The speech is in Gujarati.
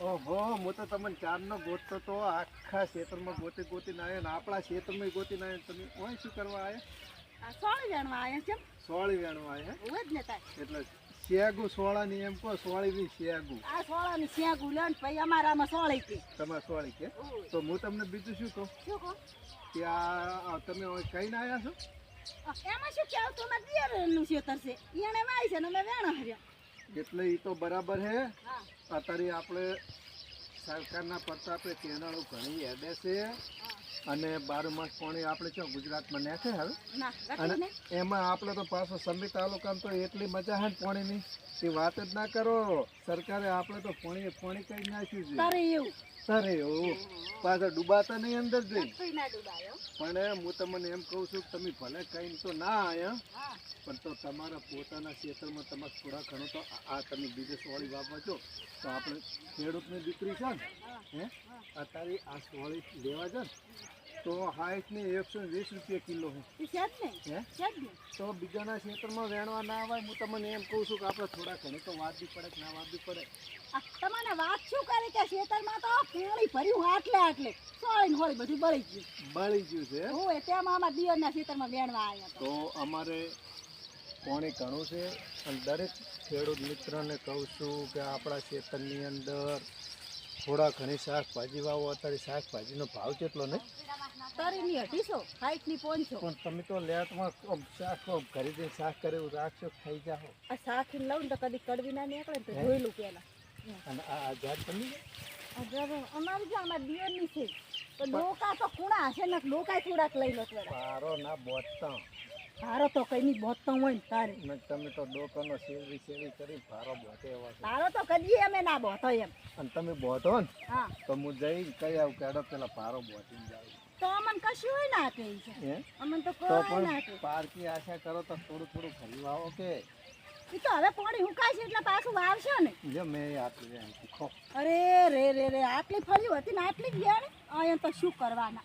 ઓહો હું તો તમને ચારનો ગોતતો તો આખા ક્ષેત્રમાં ગોતી ગોતી ના આવ્યો ને આપણા ગોતીને આવ્યો ને તમે ઓય શું કરવા આવ્યા? સોળી વેણવા આવ્યા છે સોળી વેણવા આવ્યા ને એટલે શેગુ સોળાની એમ કહો સોળીની શેગુ. આ લે ને પછી અમારામાં સોળી કે તમારે સોળી કે તો હું તમને બીજું શું કહું? શું કહો? કે આ આ તમે કઈ કહીને આવ્યા છો? એમાં શું કેવું તો મારે દિયરનું ખેતર છે. એને વાય છે ને અમે વેણ હર્યા. એટલે એ તો બરાબર હે. હા. અત્યારે આપણે સરકારના પ્રતાપે કેનાળો ઘણી એડે છે અને બાર માસ પાણી આપણે છે ગુજરાતમાં નાખે હવે. અને એમાં આપણે તો પાછો સંબી તાલુકામાં તો એટલી મજા હે ને પાણીની. એ વાત જ ના કરો. સરકારે આપણે તો પાણી પાણી કઈ નાખ્યું છે. તારે એવું. પાછા ડૂબાતા નહીં અંદર જઈ પણ હું તમને એમ કહું છું કે તમે ભલે કઈ તો ના આયા પણ તો તમારા પોતાના ક્ષેત્રમાં તમારે થોડા ઘણો તો આ- તમે બીજે સોળી છો તો આપણે ખેડૂતની દીકરી છે ને હે. અત્યારે આ સોળી લેવા છે ને તો હાઈટ ને એકસો વીસ રૂપિયા કિલો છે. તો બીજાના ક્ષેત્રમાં વેણવા ના આવે હું તમને એમ કહું છું કે આપણે થોડા ઘણી તો વાદવી પડે કે ના વાદવી પડે. આ તમને વાત શું કરે કે ખેતરમાં તો પાણી ભર્યું આટલે આટલે. સોળી હોય હોળી બધું બળી ગયું. બળી ગયું છે? હું તેમાં અમારા દિયરના ખેતરમાં વેણવા આવ્યા તો અમારે પાણી ઘણું છે. અને દરેક ખેડૂત મિત્રને કહું છું કે આપણા ખેતરની અંદર થોડા ઘણી શાકભાજી વાવો. અત્યારે શાકભાજીનો ભાવ કેટલો ને? તરીની અઢીસો હાઈટની પોનસો પણ તમે તો લેટમાં શાક ઘરે શાક કર્યું રાખશો ખાઈ જાઓ? આ શાકીને લઉં તો કદી કડવી ના નીકળે તો જોઈ લઉં પેલા અને આ જાત તમે અમારી જે અમારા દિયરની છે. તો ડોકા તો ખૂણા હશે ને ડોકા થોડાક લઈ લો પારો ના બોતતા તારો તો કઈ ની બોતતો હોય ને તારે. તમે તો ડોકાનો સેલરી સેલરી કરી ભારો બોતે એવા તારો તો કદી અમે ના બોતો એમ. અને તમે બોતો ને હા. તો હું જઈ કઈ આવ કેડો પેલા પારો બોતી જાવ તો અમને કશું ના કહે છે. અમન તો કોઈ ના કહે પારકી આશા કરો તો થોડું થોડું ફરી વાવો કે. ઈ તો હવે પાણી હુકાય છે એટલે પાછું વાવશે ને. જો મેં આટલી રે અરે રે રે રે આટલી ફળી હતી ને આટલી જ ગયા ને. અહીંયા તો શું કરવાના?